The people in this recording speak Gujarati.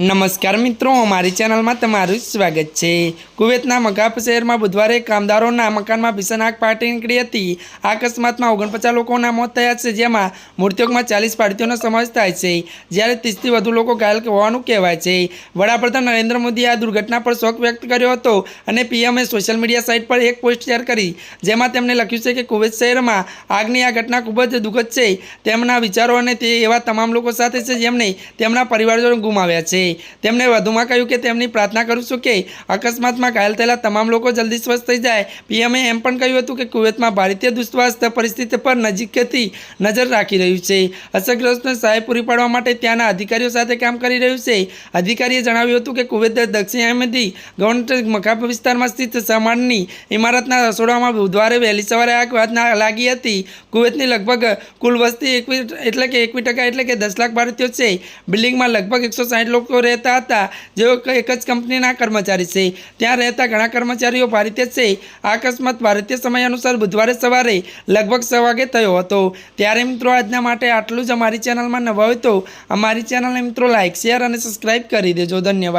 નમસ્કાર મિત્રો, અમારી ચેનલમાં તમારું સ્વાગત છે. કુવેતના મગાપ શહેરમાં બુધવારે કામદારોના મકાનમાં ભીષણ આગ પાટી નીકળી હતી. આ અકસ્માતમાં ઓગણપચાસ લોકોના મોત થયા છે, જેમાં મૃત્યુકમાં ચાલીસ ભારતીયોનો સમાવેશ થાય છે. જ્યારે ત્રીસથી વધુ લોકો ઘાયલ હોવાનું કહેવાય છે. વડાપ્રધાન નરેન્દ્ર મોદીએ આ દુર્ઘટના પર શોક વ્યક્ત કર્યો હતો અને પીએમએ સોશિયલ મીડિયા સાઇટ પર એક પોસ્ટ શેર કરી, જેમાં તેમણે લખ્યું છે કે કુવેત શહેરમાં આગની આ ઘટના ખૂબ જ દુઃખદ છે. તેમના વિચારો અને તે એવા તમામ લોકો સાથે છે જેમણે તેમના પરિવારજનો ગુમાવ્યા છે. તેમણે વધુમાં કહ્યું કે તેમની પ્રાર્થના કરું છું કે અકસ્માતમાં ઘાયલ થયેલા તમામ લોકો જલ્દી સ્વસ્થ થઈ જાય. પીએમએ એમ પણ કહ્યું હતું કે કુવેતમાં ભારતીય દુસ્વાસ્થ્ય પરિસ્થિતિ પર નજીકથી નજર રાખી રહ્યું છે. અસરગ્રસ્તને સહાય પૂરી પાડવા માટે ત્યાંના અધિકારીઓ સાથે કામ કરી રહ્યું છે. અધિકારીએ જણાવ્યું હતું કે કુવેત દક્ષિણ અહેમદી ગવર્નર મકાપ વિસ્તારમાં સ્થિત સમાનની ઇમારતના રસોડામાં બુધવારે વહેલી સવારે આગ વાતના લાગી હતી. કુવેતની લગભગ કુલ વસ્તી એકવી એટલે કે એકવી ટકા એટલે કે દસ લાખ ભારતીયો છે. બિલ્ડિંગમાં લગભગ એકસો સાઠ લોકો રહેતા હતા. જેઓ એક જ કંપનીના કર્મચારી છે. ત્યાં રહેતા ઘણા કર્મચારીઓ ભારતીય છે. અકસ્માત ભારતીય સમય અનુસાર બુધવારે સવારે લગભગ છ વાગે થયો હતો. ત્યારે મિત્રો આજના માટે આટલું જ. અમારી ચેનલમાં નવા હોય તો અમારી ચેનલને મિત્રો લાઇક શેર અને સબસ્ક્રાઈબ કરી દેજો. ધન્યવાદ.